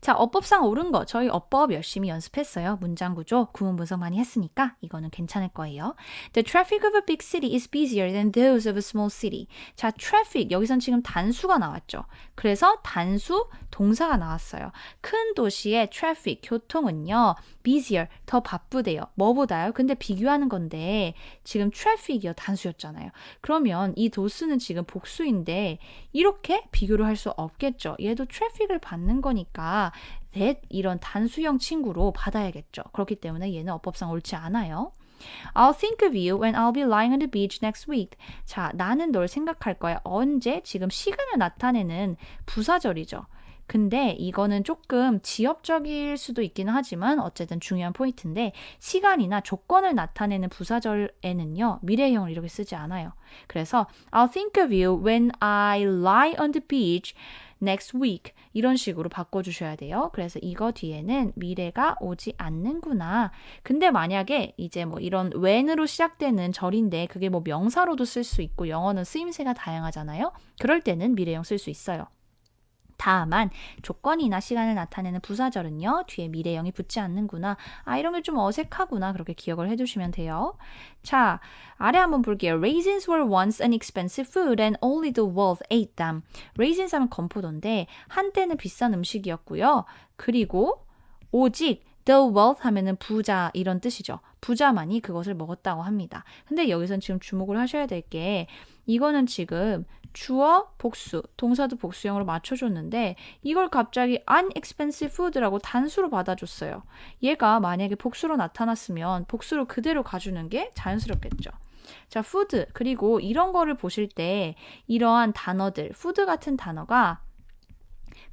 자, 어법상 옳은 거 저희 어법 열심히 연습했어요. 문장 구조, 구문 분석 많이 했으니까 이거는 괜찮을 거예요. The traffic of a big city is busier than those of a small city. 자, traffic 여기선 지금 단수가 나왔죠. 그래서 단수 동사가 나왔어요. 큰 도시의 traffic 교통은요. busier 더 바쁘대요. 뭐보다요? 근데 비교하는 건데 지금 traffic이요 단수였잖아요. 그러면 이 도수는 지금 복수인데 이렇게 비교를 할 수 없겠죠. 얘도 traffic을 받는 거니까 that 이런 단수형 친구로 받아야겠죠. 그렇기 때문에 얘는 어법상 옳지 않아요. I'll think of you when I'll be lying on the beach next week. 자, 나는 널 생각할 거야. 언제? 지금 시간을 나타내는 부사절이죠. 근데 이거는 조금 지엽적일 수도 있기는 하지만 어쨌든 중요한 포인트인데 시간이나 조건을 나타내는 부사절에는요 미래형을 이렇게 쓰지 않아요. 그래서 I'll think of you when I lie on the beach next week 이런 식으로 바꿔주셔야 돼요. 그래서 이거 뒤에는 미래가 오지 않는구나. 근데 만약에 이제 뭐 이런 when으로 시작되는 절인데 그게 뭐 명사로도 쓸 수 있고 영어는 쓰임새가 다양하잖아요. 그럴 때는 미래형 쓸 수 있어요. 다만 조건이나 시간을 나타내는 부사절은요 뒤에 미래형이 붙지 않는구나. 아 이런 게 좀 어색하구나. 그렇게 기억을 해주시면 돼요. 자 아래 한번 볼게요. Raisins were once an expensive food and only the wealth ate them. Raisins 하면 건포도인데 한때는 비싼 음식이었고요. 그리고 오직 the wealth 하면은 부자 이런 뜻이죠. 부자만이 그것을 먹었다고 합니다. 근데 여기선 지금 주목을 하셔야 될 게 이거는 지금 주어 복수, 동사도 복수형으로 맞춰줬는데 이걸 갑자기 unexpensive food라고 단수로 받아줬어요. 얘가 만약에 복수로 나타났으면 복수로 그대로 가주는 게 자연스럽겠죠. 자, food 그리고 이런 거를 보실 때 이러한 단어들, food 같은 단어가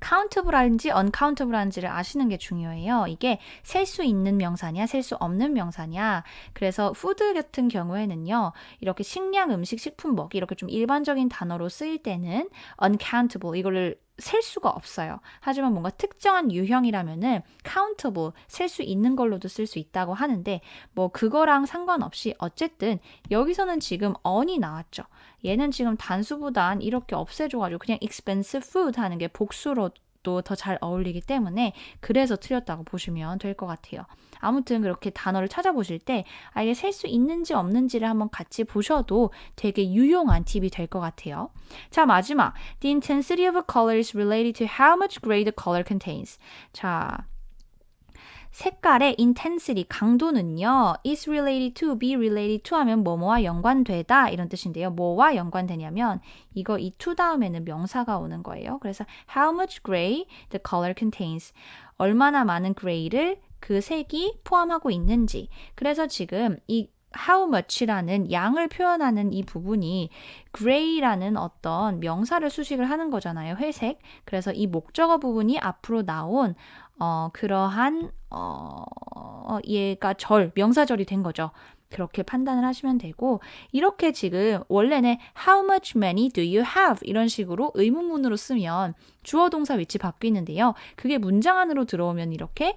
countable한지 uncountable한지를 아시는 게 중요해요. 이게 셀 수 있는 명사냐, 셀 수 없는 명사냐. 그래서 food 같은 경우에는요, 이렇게 식량, 음식, 식품, 먹이 이렇게 좀 일반적인 단어로 쓰일 때는 uncountable 이거를 셀 수가 없어요. 하지만 뭔가 특정한 유형이라면은 countable 셀 수 있는 걸로도 쓸 수 있다고 하는데 뭐 그거랑 상관없이 어쨌든 여기서는 지금 on이 나왔죠. 얘는 지금 단수보단 이렇게 없애줘가지고 그냥 expensive food 하는 게 복수로 또 더 잘 어울리기 때문에 그래서 틀렸다고 보시면 될 것 같아요. 아무튼 그렇게 단어를 찾아보실 때 아, 이게 셀수 있는지 없는지를 한번 같이 보셔도 되게 유용한 팁이 될 것 같아요. 자, 마지막. The intensity of a color is related to how much gray the color contains. 자, 색깔의 intensity, 강도는요, is related to, be related to 하면 뭐뭐와 연관되다 이런 뜻인데요. 뭐와 연관되냐면 이거 이 to 다음에는 명사가 오는 거예요. 그래서 how much gray the color contains. 얼마나 많은 gray를 그 색이 포함하고 있는지. 그래서 지금 이 how much라는 양을 표현하는 이 부분이 gray라는 어떤 명사를 수식을 하는 거잖아요. 회색. 그래서 이 목적어 부분이 앞으로 나온 어, 그러한 어, 얘가 절, 명사절이 된 거죠. 그렇게 판단을 하시면 되고 이렇게 지금 원래는 how much money do you have 이런 식으로 의문문으로 쓰면 주어 동사 위치 바뀌는데요. 그게 문장 안으로 들어오면 이렇게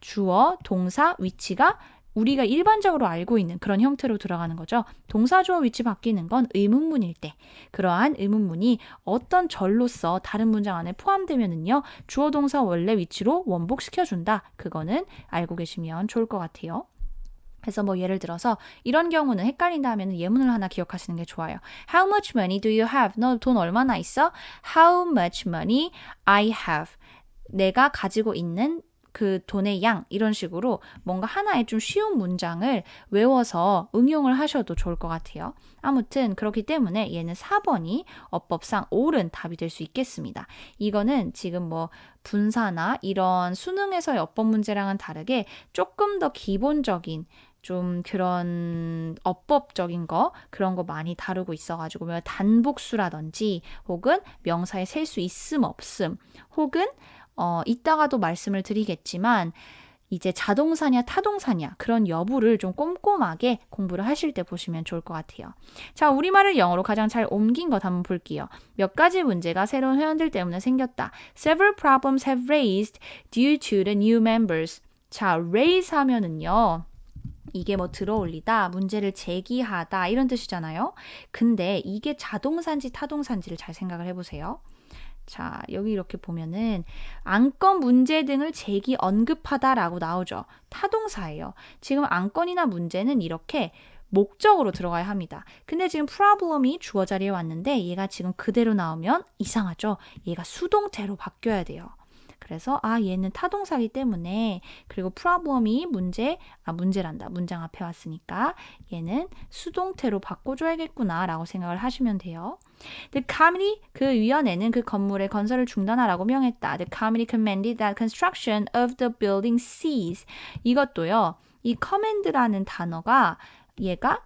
주어 동사 위치가 우리가 일반적으로 알고 있는 그런 형태로 들어가는 거죠. 동사주어 위치 바뀌는 건 의문문일 때 그러한 의문문이 어떤 절로서 다른 문장 안에 포함되면은요. 주어 동사 원래 위치로 원복시켜 준다. 그거는 알고 계시면 좋을 것 같아요. 그래서 뭐 예를 들어서 이런 경우는 헷갈린다 하면 예문을 하나 기억하시는 게 좋아요. How much money do you have? 너 돈 얼마나 있어? How much money I have? 내가 가지고 있는 그 돈의 양 이런 식으로 뭔가 하나의 좀 쉬운 문장을 외워서 응용을 하셔도 좋을 것 같아요. 아무튼 그렇기 때문에 얘는 4번이 어법상 옳은 답이 될 수 있겠습니다. 이거는 지금 뭐 분사나 이런 수능에서의 어법 문제랑은 다르게 조금 더 기본적인 좀 그런 어법적인 거 그런 거 많이 다루고 있어가지고 뭐 단복수라든지 혹은 명사에 셀수 있음 없음 혹은 어, 이따가도 말씀을 드리겠지만 이제 자동사냐 타동사냐 그런 여부를 좀 꼼꼼하게 공부를 하실 때 보시면 좋을 것 같아요. 자, 우리말을 영어로 가장 잘 옮긴 것 한번 볼게요. 몇 가지 문제가 새로운 회원들 때문에 생겼다. Several problems have raised due to the new members. 자, raise 하면은요. 이게 뭐 들어올리다, 문제를 제기하다 이런 뜻이잖아요. 근데 이게 자동사인지 타동사인지를 잘 생각을 해보세요. 자, 여기 이렇게 보면은 안건 문제 등을 제기 언급하다라고 나오죠. 타동사예요. 지금 안건이나 문제는 이렇게 목적으로 들어가야 합니다. 근데 지금 problem이 주어 자리에 왔는데 얘가 지금 그대로 나오면 이상하죠. 얘가 수동태로 바뀌어야 돼요. 그래서 아 얘는 타동사기 때문에 그리고 problem이 문제 아 문제란다 문장 앞에 왔으니까 얘는 수동태로 바꿔줘야겠구나라고 생각을 하시면 돼요. The committee 그 위원회는 그 건물의 건설을 중단하라고 명했다. The committee commanded that construction of the building cease. 이것도요. 이 command라는 단어가 얘가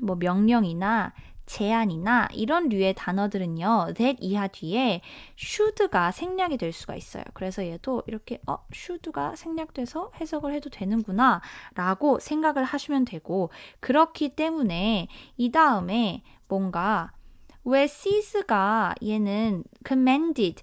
뭐 명령이나 제안이나 이런 류의 단어들은요, that 이하 뒤에 should가 생략이 될 수가 있어요. 그래서 얘도 이렇게 어, should가 생략돼서 해석을 해도 되는구나 라고 생각을 하시면 되고 그렇기 때문에 이 다음에 뭔가 왜 cease가 얘는 commanded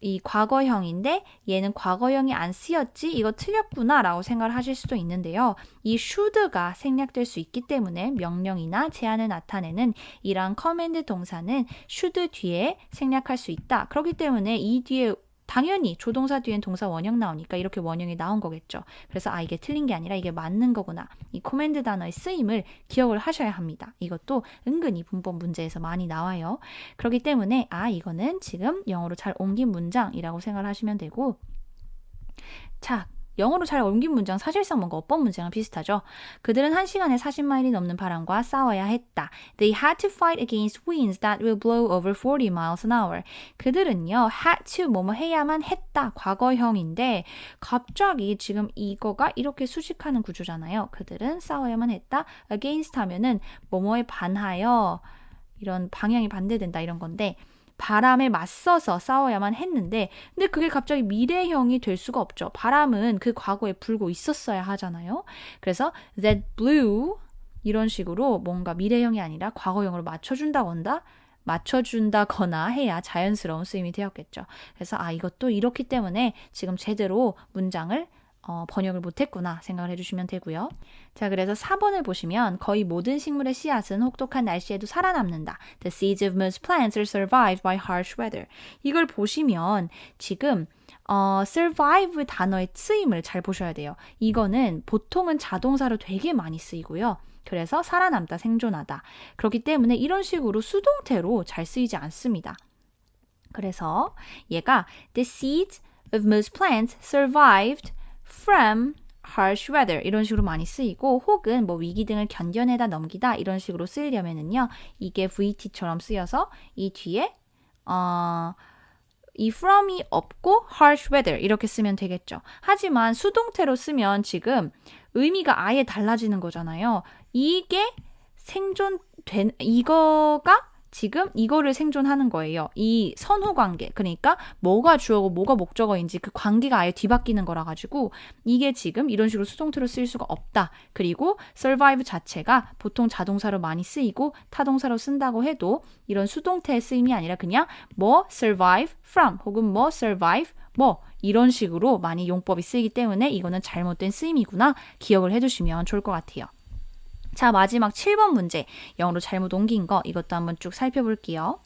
이 과거형인데 얘는 과거형이 안 쓰였지 이거 틀렸구나 라고 생각을 하실 수도 있는데요. 이 should가 생략될 수 있기 때문에 명령이나 제안을 나타내는 이러한 커맨드 동사는 should 뒤에 생략할 수 있다. 그렇기 때문에 이 뒤에 당연히 조동사 뒤엔 동사 원형 나오니까 이렇게 원형이 나온 거겠죠. 그래서 아 이게 틀린 게 아니라 이게 맞는 거구나. 이 코맨드 단어의 쓰임을 기억을 하셔야 합니다. 이것도 은근히 문법 문제에서 많이 나와요. 그렇기 때문에 아 이거는 지금 영어로 잘 옮긴 문장이라고 생각을 하시면 되고 자, 영어로 잘 옮긴 문장 사실상 뭔가 어법 문장랑 비슷하죠. 그들은 한 시간에 40마일이 넘는 바람과 싸워야 했다. They had to fight against winds that will blow over 40 miles an hour. 그들은요, had to 뭐뭐 해야만 했다. 과거형인데 갑자기 지금 이거가 이렇게 수식하는 구조잖아요. 그들은 싸워야만 했다. against 하면은 뭐뭐에 반하여 이런 방향이 반대된다 이런 건데 바람에 맞서서 싸워야만 했는데 근데 그게 갑자기 미래형이 될 수가 없죠. 바람은 그 과거에 불고 있었어야 하잖아요. 그래서 that blew 이런 식으로 뭔가 미래형이 아니라 과거형으로 맞춰준다건다 맞춰준다거나 해야 자연스러운 쓰임이 되었겠죠. 그래서 아 이것도 이렇기 때문에 지금 제대로 문장을 어, 번역을 못했구나 생각을 해주시면 되고요. 자, 그래서 4번을 보시면 거의 모든 식물의 씨앗은 혹독한 날씨에도 살아남는다. The seeds of most plants are survived by harsh weather. 이걸 보시면 지금 어, survive 단어의 쓰임을 잘 보셔야 돼요. 이거는 보통은 자동사로 되게 많이 쓰이고요. 그래서 살아남다, 생존하다. 그렇기 때문에 이런 식으로 수동태로 잘 쓰이지 않습니다. 그래서 얘가 the seeds of most plants survived from harsh weather 이런 식으로 많이 쓰이고 혹은 뭐 위기 등을 견뎌내다 넘기다 이런 식으로 쓰이려면은요 이게 VT처럼 쓰여서 이 뒤에 어, 이 from이 없고 harsh weather 이렇게 쓰면 되겠죠. 하지만 수동태로 쓰면 지금 의미가 아예 달라지는 거잖아요. 이게 생존된 이거가 지금 이거를 생존하는 거예요. 이 선후 관계. 그러니까 뭐가 주어고 뭐가 목적어인지 그 관계가 아예 뒤바뀌는 거라 가지고 이게 지금 이런 식으로 수동태로 쓰일 수가 없다. 그리고 survive 자체가 보통 자동사로 많이 쓰이고 타동사로 쓴다고 해도 이런 수동태의 쓰임이 아니라 그냥 뭐 survive from 혹은 뭐 survive 뭐 이런 식으로 많이 용법이 쓰이기 때문에 이거는 잘못된 쓰임이구나 기억을 해두시면 좋을 것 같아요. 자, 마지막 7번 문제. 영어로 잘못 옮긴 거 이것도 한번 쭉 살펴볼게요.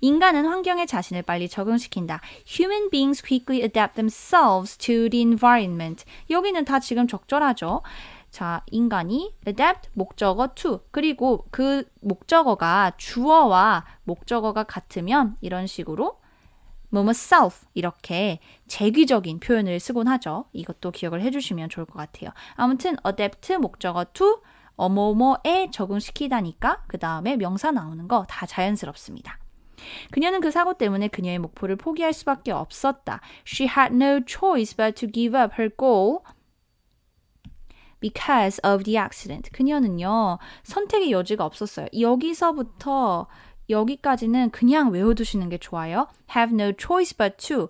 인간은 환경에 자신을 빨리 적응시킨다. Human beings quickly adapt themselves to the environment. 여기는 다 지금 적절하죠. 자, 인간이 adapt 목적어 to 그리고 그 목적어가 주어와 목적어가 같으면 이런 식으로 뭐뭐 self 이렇게 재귀적인 표현을 쓰곤 하죠. 이것도 기억을 해주시면 좋을 것 같아요. 아무튼 adapt 목적어 to 어머머에 적응시키다니까 그 다음에 명사 나오는 거 다 자연스럽습니다. 그녀는 그 사고 때문에 그녀의 목표를 포기할 수밖에 없었다. She had no choice but to give up her goal because of the accident. 그녀는요, 선택의 여지가 없었어요. 여기서부터 여기까지는 그냥 외워두시는 게 좋아요. have no choice but to.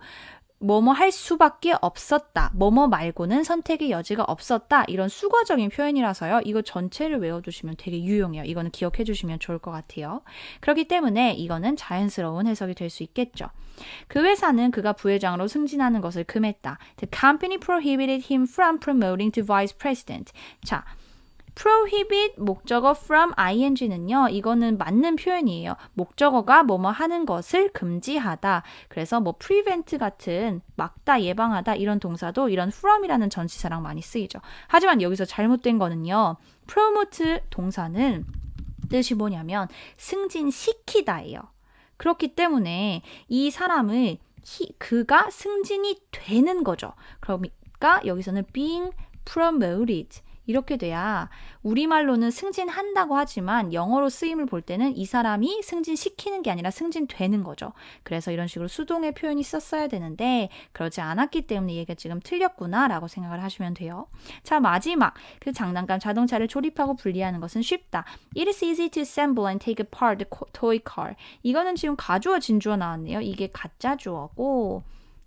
뭐뭐 할 수밖에 없었다. 뭐뭐 말고는 선택의 여지가 없었다. 이런 수거적인 표현이라서요. 이거 전체를 외워두시면 되게 유용해요. 이거는 기억해 주시면 좋을 것 같아요. 그렇기 때문에 이거는 자연스러운 해석이 될 수 있겠죠. 그 회사는 그가 부회장으로 승진하는 것을 금했다. The company prohibited him from promoting to vice president. 자, prohibit 목적어 from ing는요. 이거는 맞는 표현이에요. 목적어가 뭐뭐 하는 것을 금지하다. 그래서 뭐 prevent 같은 막다, 예방하다 이런 동사도 이런 from이라는 전치사랑 많이 쓰이죠. 하지만 여기서 잘못된 거는요. promote 동사는 뜻이 뭐냐면 승진시키다예요. 그렇기 때문에 이 사람을 히, 그가 승진이 되는 거죠. 그러니까 여기서는 being promoted 이렇게 돼야 우리말로는 승진한다고 하지만 영어로 쓰임을 볼 때는 이 사람이 승진시키는 게 아니라 승진되는 거죠. 그래서 이런 식으로 수동의 표현이 썼어야 되는데 그러지 않았기 때문에 얘가 지금 틀렸구나라고 생각을 하시면 돼요. 자 마지막 그 장난감 자동차를 조립하고 분리하는 것은 쉽다. It is easy to assemble and take apart the toy car. 이거는 지금 가주어 진주어 나왔네요. 이게 가짜 주어고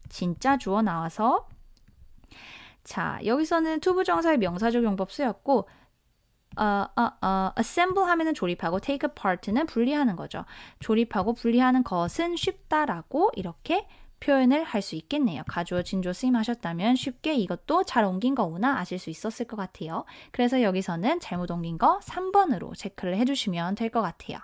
진짜 주어 나와서 자, 여기서는 투부정사의 명사적 용법 쓰였고 어, 어, 어, assemble 하면은 조립하고 take apart는 분리하는 거죠. 조립하고 분리하는 것은 쉽다라고 이렇게 표현을 할 수 있겠네요. 가주어, 진주어 쓰임하셨다면 쉽게 이것도 잘 옮긴 거구나 아실 수 있었을 것 같아요. 그래서 여기서는 잘못 옮긴 거 3번으로 체크를 해주시면 될 것 같아요.